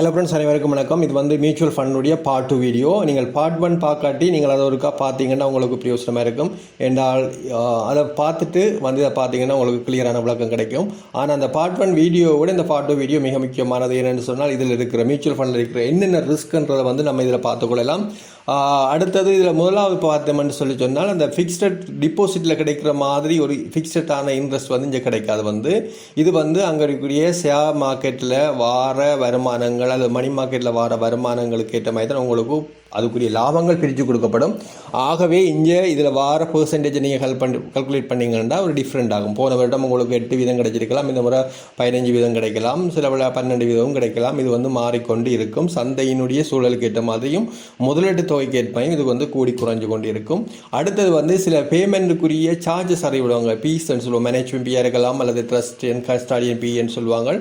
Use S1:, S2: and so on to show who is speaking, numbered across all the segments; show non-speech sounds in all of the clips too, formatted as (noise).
S1: Hello friends அனைவருக்கும் வணக்கம். இது வந்து மியூச்சுவல் ஃபண்டுடைய பார்ட் டூ வீடியோ நீங்கள் பார்ட் ஒன் பார்க்காட்டி நீங்கள் அதை ஒருக்கா பார்த்தீங்கன்னா உங்களுக்கு பிரயோசனமாக இருக்கும். என்றால் அதை பார்த்துட்டு வந்து இதை பார்த்தீங்கன்னா உங்களுக்கு கிளியரான விளக்கம் கிடைக்கும். ஆனால் அந்த பார்ட் ஒன் வீடியோவோட இந்த பார்ட் டூ வீடியோ மிக முக்கியமானது என்னென்னு சொன்னால் இதில் இருக்கிற மியூச்சுவல் ஃபண்டில் இருக்கிற என்னென்ன ரிஸ்க்ன்றதை வந்து நம்ம இதில் பார்த்துக்கொள்ளலாம் அடுத்தது இதில் முதலாவது பார்த்தோம்னு சொல்லி சொன்னால் அந்த ஃபிக்ஸ்டட் டிபாசிட்டில் கிடைக்கிற மாதிரி ஒரு ஃபிக்ஸ்டடான இன்ட்ரெஸ்ட் வந்து இங்கே கிடைக்காது. வந்து இது வந்து அங்கே இருக்கக்கூடிய ஷேர் மார்க்கெட்டில் வார வருமானங்கள் அல்லது மணி மார்க்கெட்டில் வார வருமானங்களுக்கு ஏற்ற மாதிரி தான் உங்களுக்கு அதுக்குரிய லாபங்கள் பிரித்து கொடுக்கப்படும். ஆகவே இங்கே இதில் வார பெர்சன்டேஜ் நீங்கள் ஹெல்ப் பண்ணி கல்குலேட் பண்ணிங்கன்னா ஒரு டிஃப்ரெண்ட் ஆகும். போன வருடம் உங்களுக்கு எட்டு வீதம் கிடைச்சிருக்கலாம் இந்த முறை பதினஞ்சு வீதம் கிடைக்கலாம் சில விட பன்னெண்டு வீதமும் கிடைக்கலாம். இது வந்து மாறிக்கொண்டு இருக்கும். சந்தையினுடைய சூழலுக்கு ஏற்ற மாதிரியும் முதலீட்டு தொகைக்கு ஏற்பையும் இது வந்து கூடி குறைஞ்சு கொண்டு இருக்கும். அடுத்தது வந்து சில பேமெண்ட்டுக்குரிய சார்ஜஸ் அறிவிடுவாங்க. பீஸ்ன்னு சொல்லுவோம். மேனேஜ்மெண்ட் பியாக இருக்கலாம் அல்லது ட்ரஸ்ட் அண்ட் கஸ்டாடியன் பிஎன்னு சொல்லுவாங்க.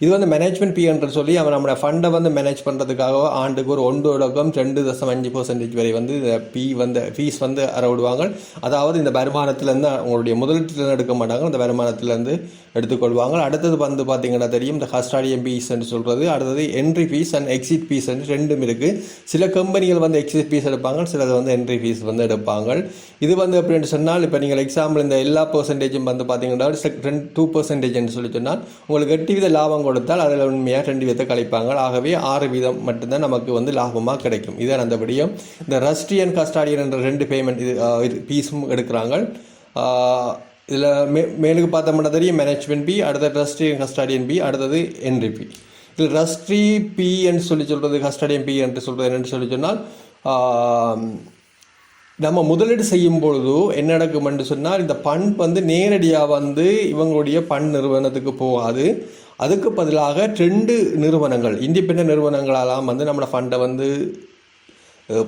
S1: இது வந்து மேனேஜ்மெண்ட் பிஎன்ற சொல்லி அவன் நம்மளோட ஃபண்டை வந்து மேனேஜ் பண்ணுறதுக்காக ஆண்டுக்கு ஒரு ஒன்று உலகம் ரெண்டு தசம் அஞ்சு பர்சன்டேஜ் வரை வந்து இந்த பி வந்து ஃபீஸ் வந்து அறவிடுவாங்க அதாவது இந்த வருமானத்திலேருந்து அவங்களுடைய முதலீட்டில் எடுக்க மாட்டாங்க அந்த வருமானத்திலேருந்து எடுத்துக்கொள்வாங்க. அடுத்தது வந்து பார்த்தீங்கன்னா தெரியும் இந்த கஸ்டாடியன் ஃபீஸ்ன்னு சொல்கிறது அடுத்தது entry fees and exit fees ரெண்டும் இருக்குது சில கம்பெனிகள் வந்து எக்ஸிட் ஃபீஸ் எடுப்பாங்க சிலது வந்து என்ட்ரி ஃபீஸ் வந்து எடுப்பாங்க. இது வந்து எப்படின்னு சொன்னால் இப்போ நீங்கள் எக்ஸாம்பிள் இந்த எல்லா பர்சன்டேஜும் வந்து பார்த்தீங்கன்னா ரெண்டு டூ பர்சன்டேஜ்னு சொல்லி சொன்னால் உங்களுக்கு எட்டு வித லாபம் கொடுத்தால் அதில் உண்மையாக ரெண்டு வீதத்தை கழிப்பாங்க ஆகவே ஆறு வீதம் மட்டும்தான் நமக்கு வந்து லாபமாக கிடைக்கும். இதான் அந்த இந்த இந்த அண்ட் கஸ்டாடியன் என்ற ரெண்டு பேமெண்ட் இது இது பீஸும் எடுக்கிறாங்க இதில் மே மேலுக்கு பார்த்தோம்னா தெரியும். மேனேஜ்மெண்ட் பி அடுத்த அண்ட் கஸ்டாடியன் பி அடுத்தது என்ட்ரி பி இதில் ரஸ்ட்ரி பி என்று சொல்லி சொல்கிறது கஸ்டாடியன் பி என்று சொல்கிறது என்னென்னு சொல்லி சொன்னால் நம்ம முதலீடு செய்யும் பொழுது என்ன நடக்கும்னு சொன்னால் இந்த பண் வந்து நேரடியாக வந்து இவங்களுடைய பண் நிறுவனத்துக்கு போகாது. அதுக்கு பதிலாக ரெண்டு நிறுவனங்கள் இண்டிபெண்ட் நிறுவனங்களெல்லாம் வந்து நம்மளோட ஃபண்டை வந்து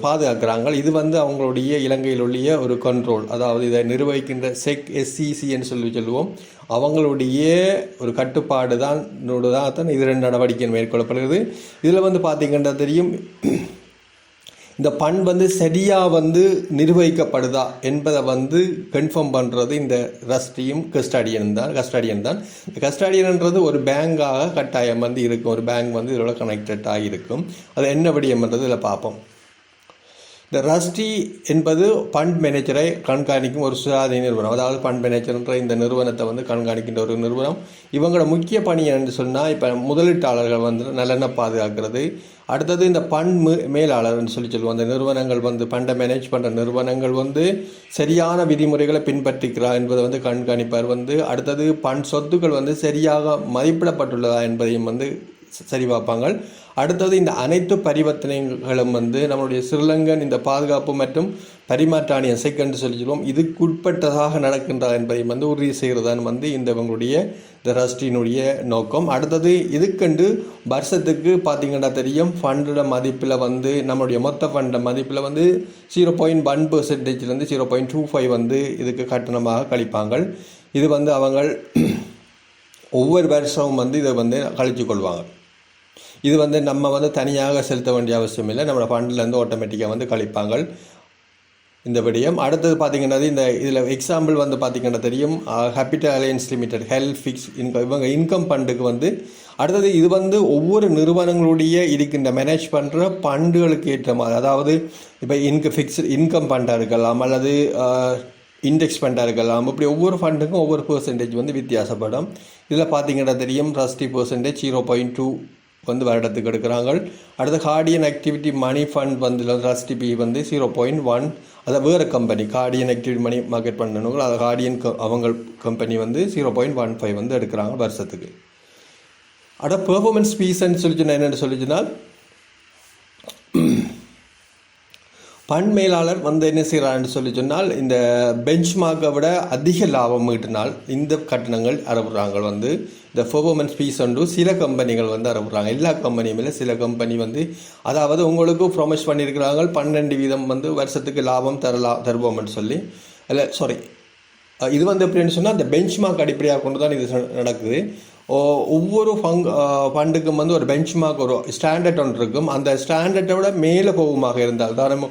S1: பாதுகாக்கிறாங்க. இது வந்து அவங்களுடைய இலங்கையில் உள்ள ஒரு கண்ட்ரோல் அதாவது இதை நிர்வகிக்கின்ற செக் எஸ்சிசின்னு சொல்லி சொல்லுவோம். அவங்களுடைய ஒரு கட்டுப்பாடு தான் தான் இது ரெண்டு நடவடிக்கை மேற்கொள்ளப்படுகிறது. இதில் வந்து பார்த்திங்கன்னா தெரியும் இந்த பண் வந்து சரியாக வந்து நிர்வகிக்கப்படுதா என்பதை வந்து கன்ஃபார்ம் பண்ணுறது இந்த ரஸ்டியும் கஸ்டாடியன் தான் கஸ்டாடியன் தான். கஸ்டாடியன்ன்றது ஒரு பேங்காக கட்டாயம் வந்து இருக்கும். ஒரு பேங்க் வந்து இதோட கனெக்டடாக இருக்கும். அது என்ன விடயம்ன்றது இதில் பார்ப்போம். இந்த ரஸ்டி என்பது ஃபண்ட் மேனேஜரை கண்காணிக்கும் ஒரு சுயாதீன நிறுவனம். அதாவது ஃபண்ட் மேனேஜர்ன்ற இந்த நிறுவனத்தை வந்து கண்காணிக்கின்ற ஒரு நிறுவனம். இவங்களோட முக்கிய பணி என்று சொன்னால் இப்போ முதலீட்டாளர்கள் வந்து நல்லெண்ணெய் பாதுகாக்கிறது. அடுத்தது இந்த பண் மேலாளர்னு சொல்லி சொல்லுவோம். அந்த நிறுவனங்கள் வந்து ஃபண்டை மேனேஜ் பண்ணுற நிறுவனங்கள் வந்து சரியான விதிமுறைகளை பின்பற்றிக்கிறா என்பதை வந்து கண்காணிப்பார். வந்து அடுத்தது பண் சொத்துக்கள் வந்து சரியாக மதிப்பிடப்பட்டுள்ளதா என்பதையும் வந்து சரி பார்ப்பாங்க அடுத்தது இந்த அனைத்து பரிவர்த்தனைகளும் வந்து நம்மளுடைய ஸ்ரீலங்கன் இந்த பாதுகாப்பு மற்றும் பரிமாற்றாணிய செகண்ட் சொல்லி சொல்லுவோம் இதுக்குட்பட்டதாக நடக்கின்றதா என்பதை வந்து உறுதி செய்கிறதான் வந்து இந்த இவங்களுடைய இந்த ரஸ்டினுடைய நோக்கம். அடுத்தது இதுக்கண்டு வருஷத்துக்கு பார்த்தீங்கன்னா தெரியும் ஃபண்டோட மதிப்பில் வந்து நம்மளுடைய மொத்த ஃபண்ட மதிப்பில் வந்து ஜீரோ பாயிண்ட் ஒன் பர்சன்டேஜ்லேருந்து ஜீரோ பாயிண்ட் டூ ஃபைவ் வந்து இதுக்கு கட்டணமாக கழிப்பாங்க இது வந்து அவங்க ஒவ்வொரு வருஷமும் வந்து இதை வந்து கழிச்சு கொள்வாங்க. இது வந்து நம்ம வந்து தனியாக செலுத்த வேண்டிய அவசியம் இல்லை நம்ம ஃபண்ட்லேருந்து ஆட்டோமேட்டிக்காக வந்து கழிப்பாங்க இந்த விடயம். அடுத்தது பார்த்தீங்கன்னா இந்த இதில் எக்ஸாம்பிள் வந்து பார்த்தீங்கன்னா தெரியும். Capital Alliance Limited health fix income இவங்க இன்கம் ஃபண்டுக்கு வந்து அடுத்தது இது வந்து ஒவ்வொரு நிறுவனங்களுடைய இருக்கின்ற மேனேஜ் பண்ணுற ஃபண்டுகளுக்கு ஏற்ற மாதிரி அதாவது இப்போ இன்க ஃபிக்ஸ் இன்கம் ஃபண்டாக இருக்கலாம் அல்லது இண்டெக்ஸ் ஃபண்டாக இருக்கலாம். இப்படி ஒவ்வொரு ஃபண்டுக்கும் ஒவ்வொரு பர்சன்டேஜ் வந்து வித்தியாசப்படும். இதில் பார்த்தீங்கன்னா தெரியும் trustee percentage zero point two வந்து வருடத்துக்கு எடுக்கிறாங்க அடுத்து கார்டியன் ஆக்டிவிட்டி மணி ஃபண்ட் வந்து ரஸ்டி பி வந்து ஜீரோ பாயிண்ட் ஒன் அதை வேறு company custodian activity money market பண்ணணுங்களோ அதை கார்டியன் அவங்க கம்பெனி வந்து ஜீரோ பாயிண்ட் ஒன் ஃபைவ் வந்து எடுக்கிறாங்க வருஷத்துக்கு. அட பெர்ஃபார்மன்ஸ் ஃபீஸ்ன்னு சொல்லிச்சுன்னா என்னென்னு சொல்லிச்சுன்னா ஃபண்ட் மேலாளர் வந்து என்ன செய்கிறான்னு சொல்லி சொன்னால் இந்த பெஞ்ச் மார்க்கை விட அதிக லாபம் ஈட்டினால் இந்த கட்டணங்கள் அறவுறாங்க வந்து இந்த பெர்ஃபார்மன்ஸ் ஃபீஸ் வந்து சில கம்பெனிகள் வந்து அறவுறாங்க. எல்லா கம்பெனியுமே சில கம்பெனி வந்து அதாவது உங்களுக்கு ப்ரொமிஸ் பண்ணியிருக்கிறாங்க பன்னெண்டு வீதம் வந்து வருஷத்துக்கு லாபம் தரலாம் தருவோம்னு சொல்லி. இல்லை சாரி இது வந்து எப்படின்னு சொன்னால் அந்த பெஞ்ச் மார்க் அடிப்படையாக கொண்டு தான் இது நடக்குது. ஓ- ஒவ்வொரு ஃபங் ஃபண்டுக்கும் வந்து ஒரு பெஞ்ச் மார்க் ஒரு ஸ்டாண்டர்ட் ஒன்று இருக்கும். அந்த ஸ்டாண்டர்டை விட மேலே போகுமாக இருந்தால் தான்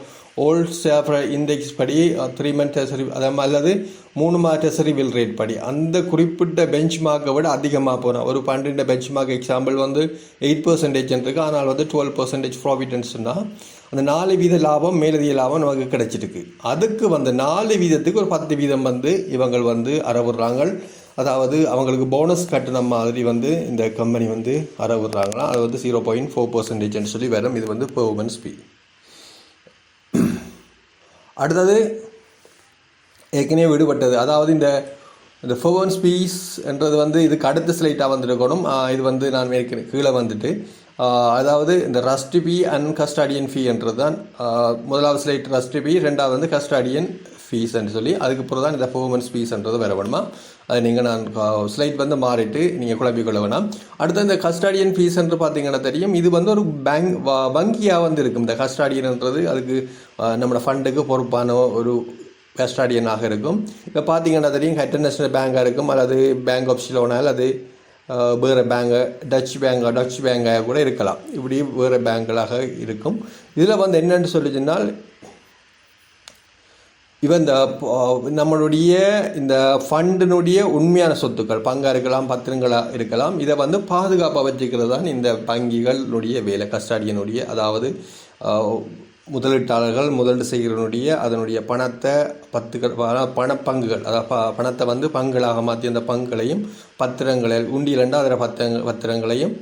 S1: ஓல்ட் சேஃபர் இண்டெக்ஸ் படி த்ரீ மந்த் டெசரி அதாவது அல்லது மூணு மாத டெசரி வில் ரேட் படி. அந்த குறிப்பிட்ட பெஞ்ச் மார்க்கை விட அதிகமாக போகிறோம் ஒரு பன்னெண்டு பெஞ்ச் மார்க் எக்ஸாம்பிள் வந்து எயிட் பர்சன்டேஜ் இருக்குது ஆனால் வந்து டுவெல் பர்சன்டேஜ் ப்ராஃபிட்னு சொன்னால் அந்த நாலு வீத லாபம் மேலதிக லாபம் நமக்கு கிடைச்சிருக்கு. அதுக்கு வந்து நாலு வீதத்துக்கு ஒரு பத்து வீதம் வந்து இவங்கள் வந்து அறவுடுறாங்க அதாவது அவங்களுக்கு போனஸ் கட்டின மாதிரி வந்து இந்த கம்பெனி வந்து அறவுடுறாங்களா அது வந்து ஜீரோ பாயிண்ட் ஃபோர் பர்சன்டேஜ்னு சொல்லி வரும். இது வந்து பெர்மன்ஸ் ஃபீ அடுத்தது ஏற்கனவே விடுபட்டது. அதாவது இந்த இந்த ஃபோன் ஸ்பீஸ் என்றது வந்து இதுக்கு அடுத்த ஸ்லைட்டாக வந்துருக்கணும். இது வந்து நான் ஏற்கனவே கீழே வந்துட்டு. அதாவது இந்த trust fee and custodian fee என்றது தான் முதலாவது ஸ்லைட் ரஸ்ட் பி ரெண்டாவது வந்து கஸ்டாடியன் ஃபீஸ் என்று சொல்லி அதுக்கப்புறம் தான் இந்த ஃபோவன்ஸ் ஃபீஸ்ன்றது வர வேணுமா? அது நீங்கள் நான் ஸ்லைட் வந்து மாறிட்டு நீங்கள் குழப்பிக்கொள்ள வேணாம். அடுத்து இந்த கஸ்டாடியன் ஃபீஸ் என்று பார்த்தீங்கன்னா தெரியும். இது வந்து ஒரு பேங்க் வங்கியாக வந்து இருக்கும். இந்த கஸ்டாடியன்ன்றது அதுக்கு நம்மளோட ஃபண்டுக்கு பொறுப்பான ஒரு கஸ்டாடியனாக இருக்கும். இப்போ பார்த்தீங்கன்னா தெரியும் இன்டர்நேஷ்னல் பேங்காக இருக்கும். அல்லது பேங்க் ஆஃப் சிலோனா அல்லது வேறு பேங்கு டச் பேங்காக டச் பேங்காக கூட இருக்கலாம். இப்படி வேறு பேங்குகளாக இருக்கும். இதில் வந்து என்னென்னு சொல்லி இவன் இந்த நம்மளுடைய இந்த ஃபண்டினுடைய உண்மையான சொத்துக்கள் பங்காக இருக்கலாம் பத்திரங்களாக இருக்கலாம் இதை வந்து பாதுகாப்பாக வச்சுக்கிறது தான் இந்த வங்கிகளுடைய வேலை கஸ்டாடியனுடைய அதாவது முதலீட்டாளர்கள் முதலீடு செய்கிறனுடைய அதனுடைய பணத்தை பத்துக்கள் பண- பணப்பங்குகள் அதாவது ப பணத்தை வந்து பங்குகளாக மாற்றி அந்த பங்குகளையும் பத்திரங்களை உண்டியிலண்டா அதில் பத்திரங்க பத்திரங்களையும்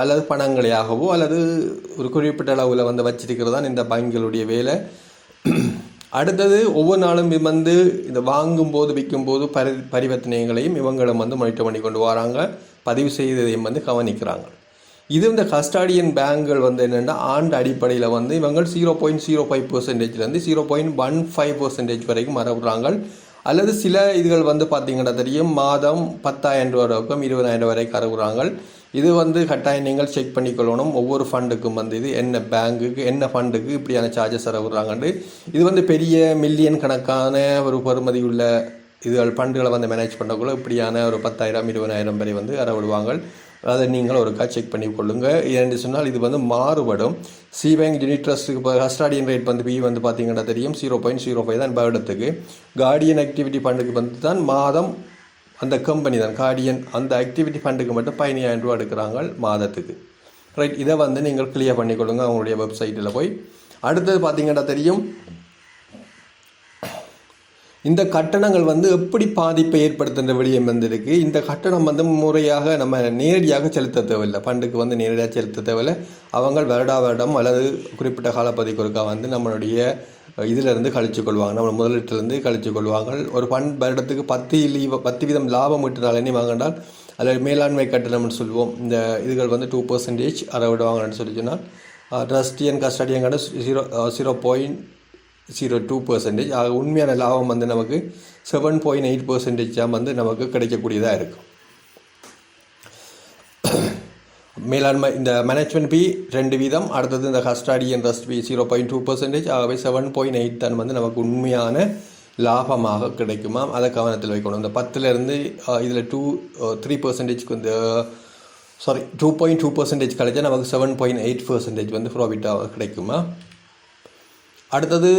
S1: அல்லது பணங்களையாகவோ அல்லது ஒரு குறிப்பிட்ட அளவில் வந்து வச்சிருக்கிறது தான் இந்த வங்கிகளுடைய வேலை. அடுத்தது ஒவ்வொரு நாளும் வந்து இந்த வாங்கும்போது விற்கும்போது பரி பரிவர்த்தனைகளையும் இவங்களும் வந்து மானிட்டர் பண்ணி கொண்டு வராங்க. பதிவு செய்ததையும் வந்து கவனிக்கிறாங்க. இது இந்த கஸ்டாடியன் பேங்குகள் வந்து என்னென்னா ஆண்டு அடிப்படையில் வந்து இவங்க zero point zero five பர்சன்டேஜ்லேருந்து zero point one five percentage வரைக்கும் மறவுறாங்க. அல்லது சில இதுகள் வந்து பார்த்தீங்கன்னா தெரியும் மாதம் பத்தாயிரம் ரூபா வரைக்கும் இருபதாயிரம் ரூபா வரைக்கும் அறவுறாங்க இது வந்து கட்டாயம் நீங்கள் செக் பண்ணிக்கொள்ளணும். ஒவ்வொரு ஃபண்டுக்கும் வந்து இது என்ன பேங்குக்கு என்ன ஃபண்டுக்கு இப்படியான சார்ஜஸ் அறவுறாங்கன்னு இது வந்து பெரிய மில்லியன் கணக்கான ஒரு பெறுமதி உள்ள இதுகள் ஃபண்டுகளை வந்து மேனேஜ் பண்ணக்குள்ள இப்படியான ஒரு பத்தாயிரம் இருபதாயிரம் வரை வந்து அறவிடுவாங்க அதை நீங்கள் ஒருக்கா செக் பண்ணி கொள்ளுங்கள் ஏன்னு சொன்னால் இது வந்து மாறுபடும். சி பேங்க் யூனிட் ட்ரஸ்ட்டுக்கு இப்போ கஸ்டாடியன் ரேட் வந்து பி வந்து பார்த்தீங்கன்னா தெரியும். ஜீரோ பாயிண்ட் ஜீரோ ஃபைவ் தான் வருடத்துக்கு. கார்டியன் ஆக்டிவிட்டி ஃபண்டுக்கு வந்து தான் மாதம் அந்த கம்பெனி தான் கார்டியன் அந்த ஆக்டிவிட்டி ஃபண்டுக்கு மட்டும் பதினாயிரம் ரூபா எடுக்கிறாங்க மாதத்துக்கு. ரைட் இதை வந்து நீங்கள் கிளியர் பண்ணிக்கொள்ளுங்க அவங்களுடைய வெப்சைட்டில் போய். அடுத்தது பார்த்தீங்கன்னா தெரியும் இந்த கட்டணங்கள் வந்து எப்படி பாதிப்பை ஏற்படுத்துகிற விடயம் வந்திருக்கு. இந்த கட்டணம் வந்து முறையாக நம்ம நேரடியாக செலுத்த தேவையில்லை. ஃபண்டுக்கு வந்து நேரடியாக செலுத்த தேவையில்லை. அவங்க வருடா வருடம் அல்லது குறிப்பிட்ட காலப்பதிக்கு ஒருக்கா வந்து நம்மளுடைய இதிலிருந்து கழிச்சு கொள்வாங்க நம்ம முதலீட்டிலிருந்து கழிச்சு கொள்வாங்க ஒரு பன் வருடத்துக்கு பத்து லீவ் பத்து வீதம் லாபம் ஈட்டினால் என்ன வாங்கினால் அதில் மேலாண்மை கட்டணம்னு சொல்லுவோம் இந்த இதுகள் வந்து டூ பர்சன்டேஜ் அறவிடுவாங்கன்னு சொல்லி சொன்னால் trustee and custodian zero zero point zero two percentage ஆக உண்மையான லாபம் வந்து நமக்கு செவன் பாயிண்ட் எயிட் பர்சன்டேஜாக வந்து நமக்கு கிடைக்கக்கூடியதாக இருக்கும். மேலாண்மை இந்த மேனேஜ்மெண்ட் ஃபீ ரெண்டு வீதம் அடுத்தது இந்த custodian trust fee zero point two percentage ஆகவே செவன் பாயிண்ட் எயிட் தான் வந்து நமக்கு உண்மையான லாபமாக கிடைக்குமா? அதை கவனத்தில் வைக்கணும். இந்த பத்துலேருந்து இதில் டூ த்ரீ பர்சன்டேஜ்க்கு வந்து sorry two point two percentage கிடைச்சா நமக்கு செவன் பாயிண்ட் எயிட் பர்சன்டேஜ் வந்து ப்ராஃபிட்டாக கிடைக்குமா? அடுத்தது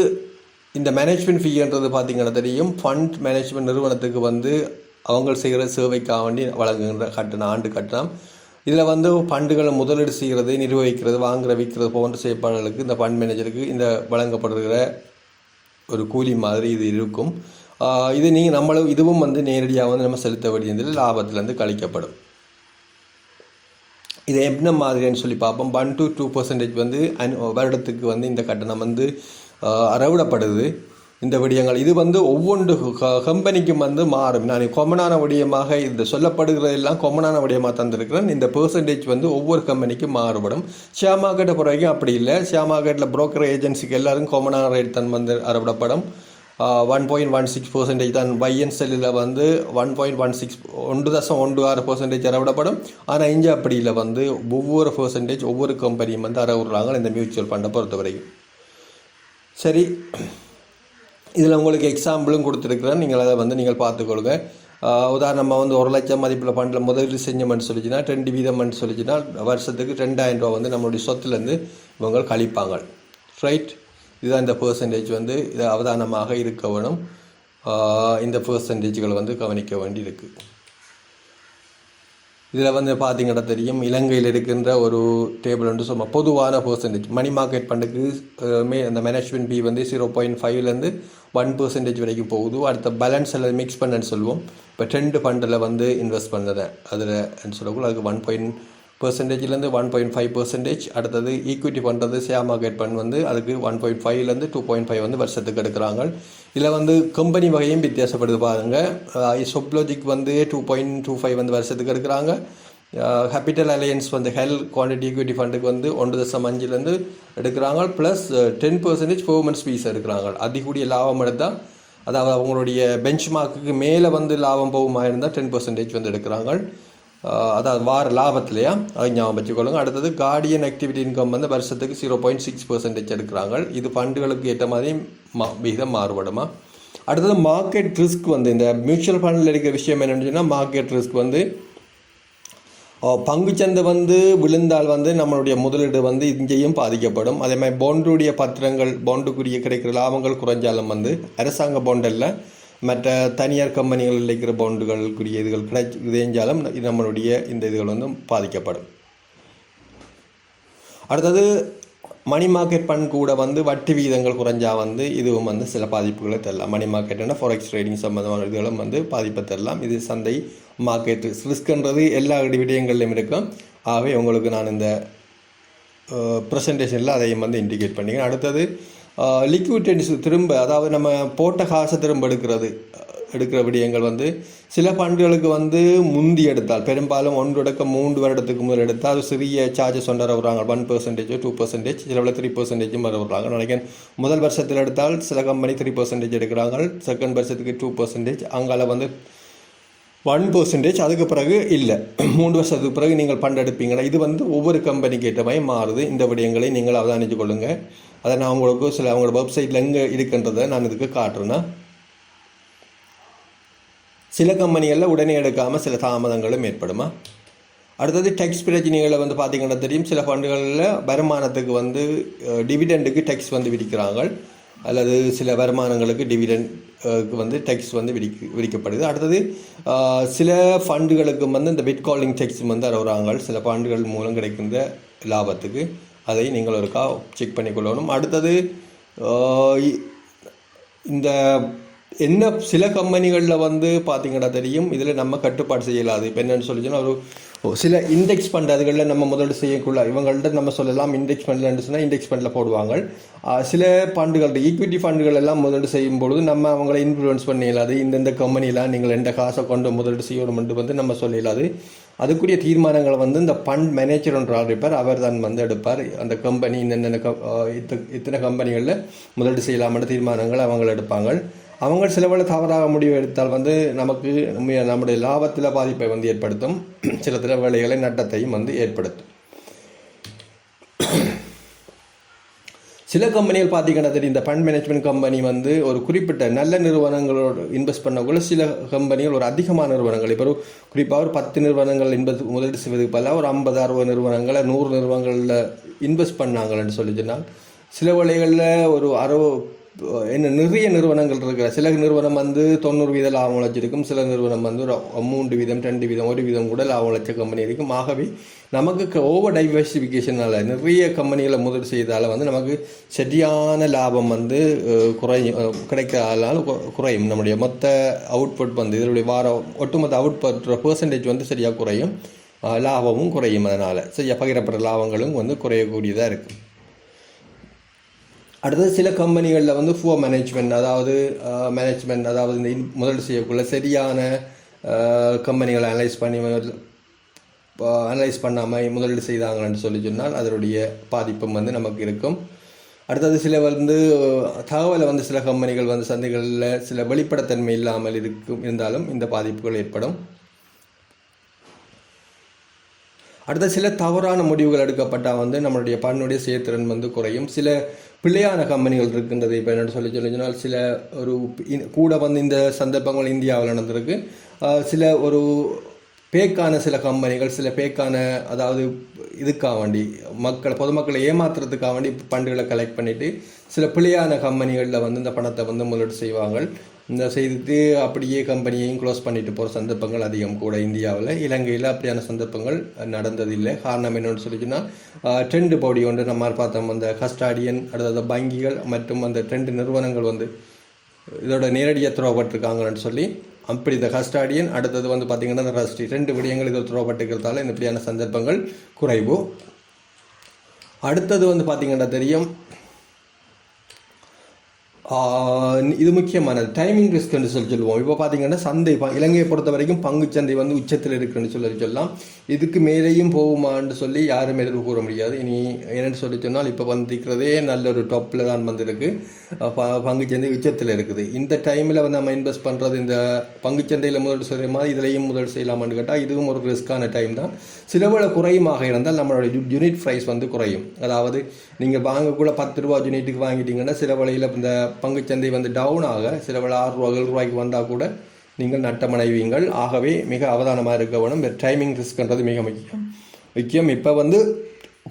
S1: இந்த மேனேஜ்மெண்ட் ஃபீன்றது பார்த்தீங்கன்னா தெரியும். ஃபண்ட் மேனேஜ்மெண்ட் நிறுவனத்துக்கு வந்து அவங்க செய்கிற சேவைக்காக வேண்டி வழங்குகின்ற கட்டணம் ஆண்டு கட்டணம். இதில் வந்து ஃபண்டுகளை முதலீடு செய்கிறது நிர்வகிக்கிறது வாங்குற விற்கிறது போன்ற செயற்பாடுகளுக்கு இந்த ஃபண்ட் மேனேஜருக்கு இந்த வழங்கப்படுகிற ஒரு கூலி மாதிரி இது இருக்கும். இது நீங்கள் நம்மளும் இதுவும் வந்து நேரடியாக வந்து நம்ம செலுத்த வேண்டியதில் லாபத்திலேருந்து கழிக்கப்படும். இது என்ன மாதிரின்னு சொல்லி பார்ப்போம். ஒன் டு டூ பர்சன்டேஜ் வந்து வருடத்துக்கு வந்து இந்த கட்டணம் வந்து அறவிடப்படுது. இந்த விடயங்கள். இது வந்து ஒவ்வொன்று கம்பெனிக்கும் வந்து மாறும். நான் கொமனான விடயமாக இந்த சொல்லப்படுகிறதெல்லாம் கொமனான விடயமாக தந்திருக்கிறேன். இந்த பெர்சன்டேஜ் வந்து ஒவ்வொரு கம்பெனிக்கும் மாறுபடும். ஷேர் மார்க்கெட்டை பொறுத்த வரைக்கும் அப்படி இல்லை. ஷேர் மார்க்கெட்டில் புரோக்கர் ஏஜென்சிக்கு எல்லாரும் கொமனான ரேட் தான் வந்து அறவிடப்படும். One point one six percentage தான் வைஎன் செல்லில் வந்து ஒன் பாயிண்ட் ஒன் சிக்ஸ் ஒன்று தசம் ஒன்று ஆறு பர்சன்டேஜ் அறவிடப்படும். ஆனால் இங்கே அப்படி இல்லை. வந்து ஒவ்வொரு பர்சன்டேஜ் ஒவ்வொரு கம்பெனியும் வந்து அறவிடுறாங்க இந்த மியூச்சுவல் ஃபண்டை பொறுத்த வரைக்கும். சரி. இதில் உங்களுக்கு எக்ஸாம்பிளும் கொடுத்துருக்குறேன். நீங்கள் அதை வந்து நீங்கள் பார்த்துக்கொள்ளுங்க. உதாரணமாக வந்து ஒரு லட்சம் மதிப்பில் ஃபண்டில் முதலீடு செஞ்சோம்னு சொல்லிச்சுன்னா ரெண்டு வீதம்னு சொல்லிச்சுன்னா வருஷத்துக்கு ரெண்டாயிரம் ரூபா வந்து நம்மளுடைய சொத்துலேருந்து இவங்க கழிப்பாங்க. ரைட் இதுதான் இந்த பர்சன்டேஜ் வந்து. இது அவதானமாக இருக்க வேணும். இந்த பர்சன்டேஜ்களை வந்து கவனிக்க வேண்டி இருக்குது இதில் வந்து பார்த்தீங்கன்னா தெரியும் இலங்கையில் இருக்கின்ற ஒரு டேபிள் வந்து சும்மா பொதுவான பர்சன்டேஜ் மணி மார்க்கெட் ஃபண்டுக்கு மே அந்த மேனேஜ்மெண்ட் பி வந்து ஜீரோ பாயிண்ட் ஃபைவ்லேருந்து ஒன் பர்சன்டேஜ் வரைக்கும் போகுது. அடுத்த பேலன்ஸ் எல்லாம் மிக்ஸ் பண்ணேன்னு சொல்லுவோம். இப்போ ட்ரெண்டு ஃபண்டில் வந்து இன்வெஸ்ட் பண்ணுறேன் அதில் சொல்லக்குள்ள அதுக்கு ஒன் பாயிண்ட் பர்சன்டேஜ்லேருந்து ஒன் பாயிண்ட் ஃபைவ் பர்சன்டேஜ் அடுத்தது ஈக்விட்டி பண்ணுறது ஷேர் மார்க்கெட் ஃபண்ட் வந்து அதுக்கு ஒன் பாயிண்ட் ஃபைவ்லேருந்து டூ பாயிண்ட் ஃபைவ் வந்து வருஷத்துக்கு எடுக்கிறாங்க. இதில் வந்து கம்பெனி வகையும் வித்தியாசப்படுது பாருங்கள் சொப்லோஜிக் வந்து டூ பாயிண்ட் டூ ஃபைவ் வந்து வருஷத்துக்கு எடுக்கிறாங்க. கேபிட்டல் அலையன்ஸ் வந்து ஹெல் குவான்டிட்டி ஈக்விட்டி ஃபண்டுக்கு வந்து ஒன்று தசம் அஞ்சுலேருந்து எடுக்கிறாங்க. Plus ten percentage performance fees எடுக்கிறாங்க. அதிகூடிய லாபம் எடுத்தால் அதாவது அவங்களுடைய பெஞ்ச் மார்க்குக்கு மேலே வந்து லாபம் போகுமா இருந்தால் டென் பர்சன்டேஜ் வந்து எடுக்கிறாங்க. அதாவது வார லாபத்திலையா? அதை ஞாபகம் வச்சுக்கொள்ளுங்க. அடுத்தது கார்டியன் ஆக்டிவிட்டி இன்கம் வந்து வருஷத்துக்கு ஜீரோ பாயிண்ட் சிக்ஸ் பர்சன்டேஜ் எடுக்கிறாங்க. இது ஃபண்டுகளுக்கு ஏற்ற மாதிரி மா விகிதம் மாறுபடுமா? அடுத்தது மார்க்கெட் ரிஸ்க் வந்து இந்த மியூச்சுவல் ஃபண்டில் இருக்கிற விஷயம் என்னன்னு சொன்னால் மார்க்கெட் ரிஸ்க் வந்து பங்குச்சந்தை வந்து விழுந்தால் வந்து நம்மளுடைய முதலீடு வந்து இங்கேயும் பாதிக்கப்படும். அதே மாதிரி பாண்டுடைய பத்திரங்கள் பாண்டுக்குரிய கிடைக்கிற லாபங்கள் குறைஞ்சாலும் வந்து அரசாங்க பாண்டல்ல மற்ற தனியார் கம்பெனிகள் இருக்கிற பாண்டுகளுக்குரிய இதுகள் கிடைச்சி இதைஞ்சாலும் நம்மளுடைய இந்த இதுகள் வந்து பாதிக்கப்படும். அடுத்தது மணி மார்க்கெட் ஃபண்ட் கூட வந்து வட்டி விகிதங்கள் குறைஞ்சா வந்து இதுவும் வந்து சில பாதிப்புகளை தரலாம். மணி மார்க்கெட்னா ஃபாரெக்ஸ் ட்ரேடிங் சம்மந்தமான இதுகளும் வந்து பாதிப்பை தரலாம். இது சந்தை மார்க்கெட் ரிஸ்க்ன்றது எல்லா விடயங்கள்லையும் இருக்கும். ஆகவே உங்களுக்கு நான் இந்த ப்ரெசன்டேஷனில் அதையும் வந்து இண்டிகேட் பண்ணிக்கிறேன். அடுத்தது லிக்விடிட்டிஸ் திரும்ப அதாவது நம்ம போட்ட காசை திரும்ப எடுக்கிறது எடுக்கிற விடயங்கள் வந்து சில பண்டுகளுக்கு வந்து முந்தி எடுத்தால் பெரும்பாலும் ஒன்றொடக்க மூன்று வருடத்துக்கு முதல் எடுத்தால் அது சிறிய சார்ஜஸ் ஒன்றரை வருவாங்க ஒன் பர்சன்டேஜ் டூ பர்சன்டேஜ் சில த்ரீ பர்சன்டேஜும் வர வருவாங்க நினைக்கிறேன் முதல் வருஷத்தில் எடுத்தால் சில கம்பெனி த்ரீ பர்சன்டேஜ் எடுக்கிறாங்க. செகண்ட் வருஷத்துக்கு டூ பர்சன்டேஜ் அங்கால வந்து ஒன் பர்சன்டேஜ் அதுக்கு பிறகு இல்லை. மூன்று வருஷத்துக்கு பிறகு நீங்கள் ஃபண்ட் எடுப்பீங்களா? இது வந்து ஒவ்வொரு கம்பெனிக்கு ஏற்ற மாதிரி மாறுது. இந்த விடயங்களை நீங்கள் அவதானித்து கொள்ளுங்கள் அதை நான் உங்களுக்கு சில அவங்களோட வெப்சைட்டில் எங்கே இருக்குன்றதை நான் இதுக்கு காட்டுறேன்னா சில கம்பெனிகளில் உடனே எடுக்காமல் சில தாமதங்களும் ஏற்படுமா? அடுத்தது டெக்ஸ் பிரச்சனைகளை வந்து பார்த்தீங்கன்னா தெரியும். சில ஃபண்டுகளில் வருமானத்துக்கு வந்து டிவிடெண்டுக்கு டெக்ஸ் வந்து விதிக்கிறாங்க அல்லது சில வருமானங்களுக்கு டிவிடெண்ட் வந்து டெக்ஸ்ட் வந்து விதிக்க விரிக்கப்படுது அடுத்தது சில ஃபண்டுகளுக்கு வந்து இந்த பிட் காலிங் டெக்ஸ்ட் வந்து அறவுறாங்க. சில ஃபண்டுகள் மூலம் கிடைக்கின்ற லாபத்துக்கு அதை நீங்கள் ஒருக்கா செக் பண்ணிக்கொள்ளணும் அடுத்தது இந்த என்ன சில கம்பெனிகளில் வந்து பார்த்தீங்கன்னா தெரியும் இதில் நம்ம கட்டுப்பாடு செய்யலாது. இப்போ என்னென்னு சொல்லிச்சுன்னா ஒரு ஓ, சில இண்டெக்ஸ் ஃபண்ட் அதுகளில் நம்ம முதலீடு செய்யக்குள்ள இவங்கள்ட்ட நம்ம சொல்லலாம் இண்டெக்ஸ் ஃபண்டில் சொன்னால் இண்டெக்ஸ் ஃபண்டில் போடுவாங்க சில ஃபண்டுகள்ட்ட ஈக்விட்டி ஃபண்டுகள் எல்லாம் முதலீடு செய்யும் பொழுது நம்ம அவங்கள இன்ஃப்ளூயன்ஸ் பண்ண இயலாது. இந்தந்த கம்பெனிலாம் நீங்கள் எந்த காசை கொண்டு முதலீடு செய்யணும்னு வந்து நம்ம சொல்ல இயலாது. அதுக்குரிய தீர்மானங்களை வந்து இந்த ஃபண்ட் மேனேஜர் ஒன்று ஆள் இருப்பார் அவர் தான் வந்து எடுப்பார். அந்த கம்பெனி இந்த இத்தனை கம்பெனிகளில் முதலீடு செய்யலாம்ன்ற தீர்மானங்களை அவங்கள எடுப்பாங்க அவங்க சில தவறாக முடிவு எடுத்தால் வந்து நமக்கு நம்ம- நம்முடைய லாபத்தில் பாதிப்பை வந்து ஏற்படுத்தும். (clears throat) சில சில வேலைகளை நட்டத்தையும் வந்து ஏற்படுத்தும். (clears throat) சில கம்பெனிகள் பார்த்தீங்கன்னா தெரியும் இந்த ஃபண்ட் மேனேஜ்மெண்ட் கம்பெனி வந்து ஒரு குறிப்பிட்ட நல்ல நிறுவனங்களோடு இன்வெஸ்ட் பண்ணக்குள்ள சில கம்பெனிகள் ஒரு அதிகமான நிறுவனங்கள். இப்போ குறிப்பாக ஒரு பத்து நிறுவனங்கள் இன்வெஸ்ட் முதலீடு செய்வதுக்கு பதிலாக ஒரு ஐம்பது அறுபது நிறுவனங்களை நூறு நிறுவனங்களில் இன்வெஸ்ட் பண்ணாங்கன்னு சொல்லி சொன்னால் சில வேளைகளில் ஒரு அறுபது என்ன நிறைய நிறுவனங்கள் இருக்கிற சில நிறுவனம் வந்து தொண்ணூறு வீதம் லாபம் உழைச்சிருக்கும் சில நிறுவனம் வந்து ஒரு மூன்று வீதம் ரெண்டு வீதம் ஒரு வீதம் கூட லாபம் உழைச்ச கம்பெனி இருக்கும். ஆகவே நமக்கு ஓவர் டைவர்சிஃபிகேஷனால் நிறைய கம்பெனிகளை முதல் செய்தால் வந்து நமக்கு சரியான லாபம் வந்து குறையும் கிடைக்காதனால குறையும். நம்முடைய மொத்த அவுட்புட் வந்து இதனுடைய வார ஒட்டுமொத்த அவுட்புட் பர்சன்டேஜ் வந்து சரியாக குறையும். லாபமும் குறையும் அதனால். சரியாக பகிரப்படுற லாபங்களும் வந்து குறையக்கூடியதாக இருக்குது அடுத்தது சில கம்பெனிகளில் வந்து ஃபுவ மேனேஜ்மெண்ட் அதாவது மேனேஜ்மெண்ட் அதாவது இந்த முதல் முதலீடு செய்யக்குள்ள சரியான கம்பெனிகளை அனலைஸ் பண்ணி அனலைஸ் பண்ணாமல் முதலீடு செய்தாங்கன்னு சொல்லி சொன்னால் அதனுடைய பாதிப்பும் வந்து நமக்கு இருக்கும். அடுத்தது சில வந்து தகவலை வந்து சில கம்பெனிகள் வந்து சந்தைகளில் சில வெளிப்படைத்தன்மை இல்லாமல் இருக்கும் இருந்தாலும் இந்த பாதிப்புகள் ஏற்படும். அடுத்த சில தவறான முடிவுகள் எடுக்கப்பட்டால் வந்து நம்மளுடைய பண்ணுடைய செயற்திறன் வந்து குறையும். சில பிள்ளையான கம்பெனிகள் இருக்கின்றது. இப்போ என்ன சொல்லி சொல்லி சொன்னால் சில ஒரு இ- கூட வந்து இந்த சந்தர்ப்பங்கள் இந்தியாவில் நடந்திருக்கு. சில ஒரு பேக்கான சில கம்பெனிகள் சில பேக்கான அதாவது இதுக்காக வேண்டி மக்களை பொதுமக்களை ஏமாத்துறதுக்காக வேண்டி பண்டுகளை கலெக்ட் பண்ணிட்டு சில பிள்ளையான கம்பெனிகளில் வந்து இந்த பணத்தை வந்து முதலீடு செய்வாங்க இந்த செய்திக்கு அப்படியே கம்பெனியையும் க்ளோஸ் பண்ணிட்டு போகிற சந்தர்ப்பங்கள் அதிகம் கூட இந்தியாவில். இலங்கையில் அப்படியான சந்தர்ப்பங்கள் நடந்ததில்லை. காரணம் என்னென்னு சொல்லிச்சுன்னா ட்ரெண்டு பாடி ஒன்று நம்ம பார்த்தோம். அந்த கஸ்டாடியன் அடுத்தது வங்கிகள் மற்றும் அந்த ட்ரெண்டு நிறுவனங்கள் வந்து இதோட நேரடியாக துறவப்பட்டிருக்காங்கன்னு சொல்லி அப்படி இந்த கஸ்டாடியன் அடுத்தது வந்து பார்த்திங்கன்னா இந்த ரஸ்டி ரெண்டு விடயங்கள் இதில் துறவப்பட்டிருக்கிறதால இந்த இப்படியான சந்தர்ப்பங்கள் குறைவு. அடுத்தது வந்து பார்த்திங்கன்னா தெரியும் இது முக்கியமானது. டைமிங் ரிஸ்க்னு சொல்லி சொல்லுவோம். இப்போ பார்த்தீங்கன்னா சந்தை இலங்கையை பொறுத்த வரைக்கும் பங்குச்சந்தை வந்து உச்சத்தில் இருக்குன்னு சொல்லி சொல்லலாம். இதுக்கு மேலேயும் போகுமான்னு சொல்லி யாரும் எதிர்ப்பு கூற முடியாது. இனி என்னென்னு சொல்லி சொன்னால் இப்போ வந்திருக்கிறதே நல்ல ஒரு டாப்பில் தான் வந்திருக்கு. அஹ் ப- பங்குச்சந்தை உச்சத்தில் இருக்குது. இந்த டைமில் வந்து நம்ம இன்வெஸ்ட் பண்ணுறது இந்த பங்குச்சந்தையில் முதல் செய்கிற மாதிரி இதுலேயும் முதல் செய்யலாமான்னு கேட்டால் இதுவும் ஒரு ரிஸ்க்கான டைம் தான். சிலவள குறையுமாக இருந்தால் நம்மளுடைய யூனிட் ப்ரைஸ் வந்து குறையும். அதாவது நீங்கள் வாங்கக்குள்ள பத்து ரூபா யூனிட்டுக்கு வாங்கிட்டீங்கன்னா சில வழியில் இந்த பங்குச்சந்தை வந்து டவுன் ஆக சில வேளை ஆறு ரூபா ஏழு ரூபாய்க்கு வந்தால் கூட நீங்கள் நட்டமடைவீங்கள். ஆகவே மிக அவதானமாக இருக்க வேணும் டைமிங் ரிஸ்க்ன்றது மிக முக்கியம். முக்கியம் இப்போ வந்து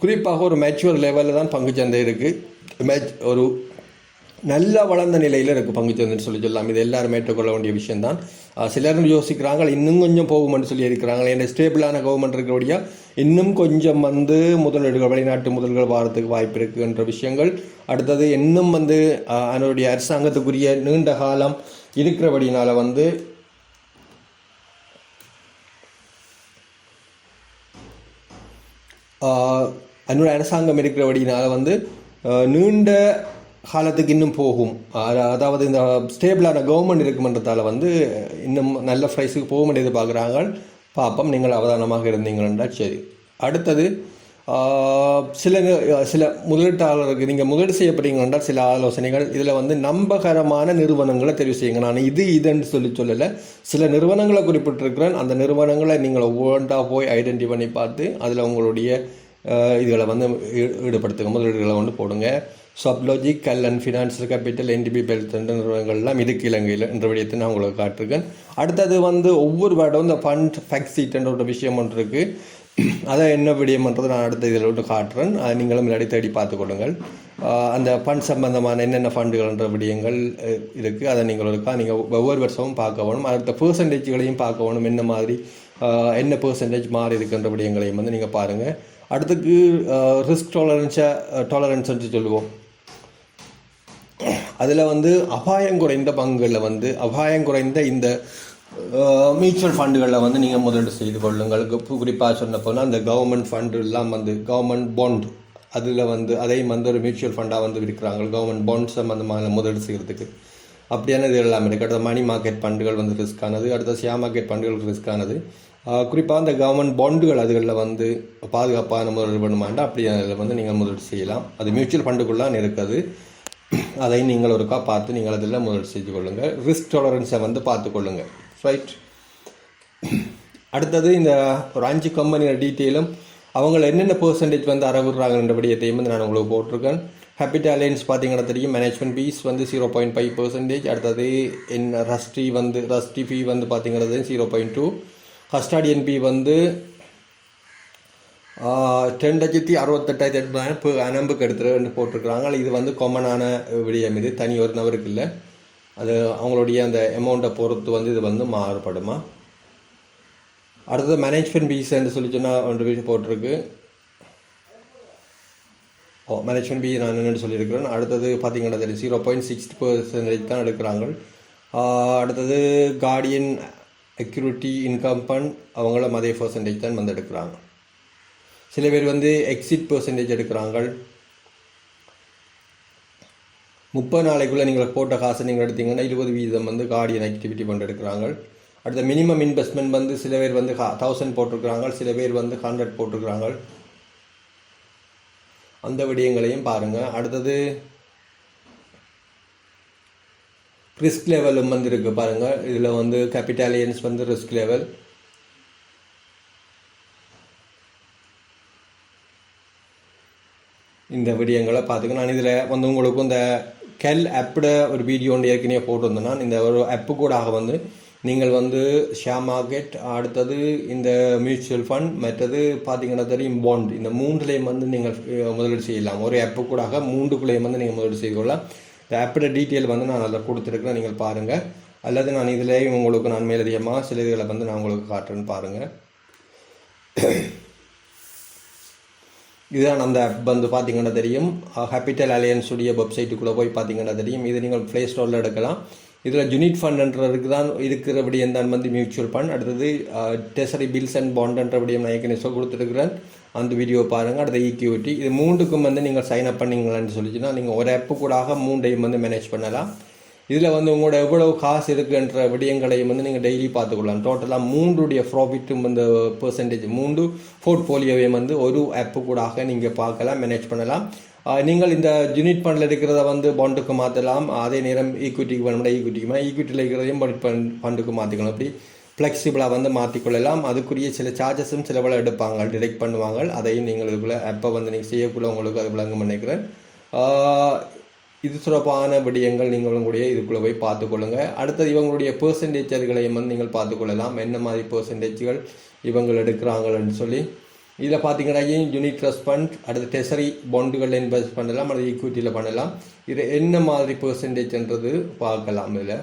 S1: குறிப்பாக ஒரு மேச்சுவர் லெவலில் தான் பங்குச்சந்தை இருக்குது மேட்ச் ஒரு நல்லா வளர்ந்த நிலையில் இருக்குது பங்குச்சந்தைன்னு சொல்லி சொல்லலாம். இது எல்லாரும் ஏற்றுக்கொள்ள வேண்டிய விஷயம்தான். சிலரும் சிலர் யோசிக்கிறாங்க இன்னும் கொஞ்சம் போகும்னு சொல்லி இருக்கிறாங்க. ஏன்னா ஸ்டேபிளான கவர்மெண்ட் இருக்கிறபடியாக இன்னும் கொஞ்சம் வந்து முதலீடுகள் வெளிநாட்டு முதல்கள் வாரத்துக்கு வாய்ப்பு இருக்குன்ற விஷயங்கள். அடுத்தது இன்னும் வந்து அதனுடைய அரசாங்கத்துக்குரிய நீண்ட காலம் இருக்கிறபடினால வந்து அதனுடைய அரசாங்கம் இருக்கிறபடினால வந்து நீண்ட காலத்துக்கு இன்னும் போகும். அதாவது இந்த ஸ்டேபிளான கவர்மெண்ட் இருக்குமன்றதால் வந்து இன்னும் நல்ல ப்ரைஸுக்கு போக வேண்டியது பார்க்குறாங்க பார்ப்போம் நீங்கள் அவதானமாக இருந்தீங்கன்னா சரி. அடுத்தது சில சில முதலீட்டாளருக்கு நீங்கள் முதலீடு செய்யப்படுறீங்கன்னா சில ஆலோசனைகள். இதில் வந்து நம்பகரமான நிறுவனங்களை தெரிவு செய்யுங்க நான் இது இதுன்னு சொல்லி சொல்லலை. சில நிறுவனங்களை குறிப்பிட்டிருக்கிறேன். அந்த நிறுவனங்களை நீங்கள் ஒவ்வொன்றா போய் ஐடென்டி பண்ணி பார்த்து அதில் உங்களுடைய இதுகளை வந்து ஈடுபடுத்துங்க. முதலீடுகளை வந்து போடுங்க. சப்லாஜிக் கல் and financial capital NDB wealth நிறுவனங்கள்லாம் இதுக்கு இலங்கையில் என்ற விடயத்தை நான் உங்களுக்கு காட்டிருக்கேன். அடுத்தது வந்து ஒவ்வொரு வருடம் இந்த ஃபண்ட் ஃபேக்ட் சீட்ன்ற ஒரு விஷயம் ஒன்று இருக்குது அதை என்ன விடயம்ன்றது நான் அடுத்த இதில் ஒன்று காட்டுறேன். அதை நீங்களும் முன்னாடி தேடி பார்த்துக்கொள்ளுங்கள் அந்த ஃபண்ட் சம்பந்தமான என்னென்ன ஃபண்டுகள்ன்ற விடயங்கள் இருக்குது அதை நீங்கள் இருக்கா நீங்கள் ஒவ்வொரு வருஷமும் பார்க்க வேணும். அடுத்த பர்சன்டேஜ்களையும் பார்க்க வேணும். என்ன மாதிரி என்ன பர்சன்டேஜ் மாறி இருக்குன்ற விடயங்களையும் வந்து நீங்கள் பாருங்கள் அடுத்துக்கு ரிஸ்க் டாலரன்ஸை டாலரன்ஸ்ன்னு சொல்லுவோம். அதில் வந்து அபாயம் குறைந்த பங்குகளில் வந்து அபாயம் குறைந்த இந்த மியூச்சுவல் ஃபண்டுகளில் வந்து நீங்கள் முதலீடு செய்து கொள்ளுங்கள். குறிப்பாக சொன்ன போனால் அந்த கவர்மெண்ட் ஃபண்டு எல்லாம் வந்து கவர்மெண்ட் பாண்ட் அதில் வந்து அதையும் வந்து ஒரு மியூச்சுவல் ஃபண்டாக வந்து விற்கிறாங்க. கவர்மெண்ட் பாண்ட்ஸ் சம்மந்தமான முதலீடு செய்கிறதுக்கு அப்படியான இது எல்லாம் இருக்குது அடுத்த மணி மார்க்கெட் ஃபண்டுகள் வந்து ரிஸ்க்கானது அடுத்த ஷேர் மார்க்கெட் ஃபண்டுகள் ரிஸ்க்கானது குறிப்பாக அந்த கவர்மெண்ட் பாண்டுகள் அதுகளில் வந்து பாதுகாப்பான முதலீடு பண்ண பண்ணுமாண்டா அப்படி அதில் வந்து நீங்கள் முதலீடு செய்யலாம். அது மியூச்சுவல் ஃபண்டுக்குள்ளான் இருக்குது. அதை நீங்கள் ஒருக்கா பார்த்து நீங்கள் அதில் முதலீடு செய்து கொள்ளுங்கள். ரிஸ்க் டாலரன்ஸை வந்து பார்த்து கொள்ளுங்கள். ரைட் அடுத்தது இந்த ஒரு அஞ்சு கம்பெனியோட டீட்டெயிலும் அவங்க என்னென்ன பர்சன்டேஜ் வந்து அறவுறாங்கன்ற விடயத்தையும் வந்து நான் உங்களுக்கு போட்டிருக்கேன். ஹேபிட் அலையன்ஸ் பார்த்தீங்கன்னா தெரியும். மேனேஜ்மெண்ட் ஃபீஸ் வந்து ஜீரோ பாயிண்ட் ஃபைவ் பர்சன்டேஜ் அடுத்தது என்ன ரஸ்டி வந்து ரஸ்டி ஃபீ வந்து பார்த்தீங்கன்னா zero point two custodian fee வந்து ரெண்டு லட்சத்தி அறுபத்தெட்டாயிரத்தி எட்பதாயிரம் இப்போ நம்புக்கு எடுத்துருன்னு போட்டிருக்கிறாங்க. இது வந்து காமனான விடயம். இது தனி ஒரு நபருக்கு இல்லை. அது அவங்களுடைய அந்த அமௌண்ட்டை பொறுத்து வந்து இது வந்து மாறுபடுமா? அடுத்தது மேனேஜ்மெண்ட் ஃபீஸ்ன்னு சொல்லி சொன்னால் ரெண்டு பீஸ் போட்டிருக்கு. ஓ மேனேஜ்மெண்ட் பீஸ் நான் என்னென்னு சொல்லியிருக்கிறேன். அடுத்தது பார்த்தீங்கன்னா தெரியும். ஜீரோ பாயிண்ட் சிக்ஸ் பர்சன்டேஜ் தான் எடுக்கிறாங்க. அடுத்தது கார்டியன் செக்யூரிட்டி இன்கம் ஃபண்ட் அவங்களும் அதே பர்சன்டேஜ் தான் வந்து எடுக்கிறாங்க. சில பேர் வந்து எக்ஸிட் பர்சன்டேஜ் எடுக்கிறாங்க. முப்பது நாளைக்குள்ளே நீங்கள் போட்ட காசை நீங்கள் எடுத்தீங்கன்னா இருபது வீதம் வந்து கார்டியன் ஆக்டிவிட்டி ஃபண்ட் எடுக்கிறாங்க. அடுத்த மினிமம் இன்வெஸ்ட்மெண்ட் வந்து சில பேர் வந்து தௌசண்ட் போட்டிருக்கிறாங்க சில பேர் வந்து ஹண்ட்ரட் போட்டிருக்கிறாங்க. அந்த விடயங்களையும் பாருங்கள் அடுத்தது ரிஸ்க் லெவலும் வந்து இருக்குது பாருங்கள் இதில் வந்து கேபிட்டாலியன்ஸ் வந்து ரிஸ்க் லெவல் இந்த விடயங்களை பார்த்துக்க. நான் இதில் வந்து உங்களுக்கு இந்த கெல் ஆப்பிட ஒரு வீடியோ ஒன்று ஏற்கனவே போட்டிருந்தேன். இந்த ஒரு ஆப்பு கூட வந்து நீங்கள் வந்து ஷேர் மார்க்கெட் அடுத்தது இந்த மியூச்சுவல் ஃபண்ட் மற்றது பார்த்தீங்கன்னா தெரியும் பாண்ட் இந்த மூன்றுலேயும் வந்து நீங்கள் முதலீடு செய்யலாம். ஒரு ஆப்பு கூடாக மூன்றுக்குள்ளேயும் வந்து நீங்கள் முதலீடு செய்து கொள்ளலாம். இந்த ஆப்போட டீட்டெயில் வந்து நான் அதில் கொடுத்துருக்கேன் நீங்கள் பாருங்கள் அல்லது நான் இதிலேயும் உங்களுக்கு நான் மேலதிகமாக சில இதுகளை வந்து நான் உங்களுக்கு காட்டுறேன்னு பாருங்கள் இதுதான் அந்த ஆப் வந்து பார்த்தீங்கன்னா தெரியும். ஹேபிட்டல் அலையன்ஸ் உடைய வெப்சைட்டுக்குள்ளே போய் பார்த்தீங்கன்னா தெரியும். இது நீங்கள் ப்ளே ஸ்டோரில் எடுக்கலாம். இதில் ஜுனிட் ஃபண்ட்ன்றதுக்கு தான் இருக்கிறபடி தான் வந்து மியூச்சுவல் ஃபண்ட் அடுத்தது டெசரி பில்ஸ் அண்ட் பாண்ட்ன்றபடியும் நான் ஏற்கனவே கொடுத்துருக்குறேன். அந்த வீடியோ பாருங்கள் அடுத்த ஈக்யூட்டி இது மூன்றுக்கும் வந்து நீங்கள் சைன் அப் பண்ணீங்களான்னு சொல்லிச்சுன்னா நீங்கள் ஒரு ஆப்பு கூடாக மூண்டையும் வந்து மேனேஜ் பண்ணலாம். இதில் வந்து உங்களோட எவ்வளவு காசு இருக்குன்ற விடயங்களையும் வந்து நீங்கள் டெய்லி பார்த்துக்கொள்ளலாம். டோட்டலாக மூன்றுடைய ப்ராஃபிட்டும் இந்த பெர்சன்டேஜ் மூன்று போர்ட்ஃபோலியோவையும் வந்து ஒரு ஆப்பு கூடாக நீங்கள் பார்க்கலாம் மேனேஜ் பண்ணலாம். நீங்கள் இந்த யூனிட் ஃபண்டில் இருக்கிறத வந்து பாண்டுக்கு மாற்றலாம் அதே நேரம் ஈக்விட்டிக்கு பண்ண ஈக்விட்டிக்கு ஈக்விட்டியில் இருக்கிறதையும் பாண்ட் ஃபண்டுக்கு மாற்றிக்கலாம் அப்படி ஃப்ளெக்சிபிளாக வந்து மாற்றிக்கொள்ளலாம் அதுக்குரிய சில சார்ஜஸும் சிலவளை எடுப்பாங்க டிடெக்ட் பண்ணுவாங்க. அதையும் நீங்கள் இதுக்குள்ளே அப்போ வந்து நீங்கள் செய்யக்குள்ள உங்களுக்கு அது விளங்கும் நினைக்கிறேன். இது சிறப்பான விடயங்கள் நீங்கள் உங்களுடைய இதுக்குள்ளே போய் பார்த்துக்கொள்ளுங்க. அடுத்தது இவங்களுடைய பெர்சன்டேஜர்களையும் வந்து நீங்கள் பார்த்துக்கொள்ளலாம். என்ன மாதிரி பெர்சன்டேஜ்கள் இவங்க எடுக்கிறாங்கன்னு சொல்லி. இதில் பார்த்தீங்கன்னா யூனிட் ட்ரஸ்ட் ஃபண்ட் அடுத்து டெசரி பாண்டுகளில் இன்வெஸ்ட் பண்ணலாம் அல்லது ஈக்விட்டியில் பண்ணலாம். இது என்ன மாதிரி பெர்சன்டேஜ்ன்றது பார்க்கலாம் இதில்.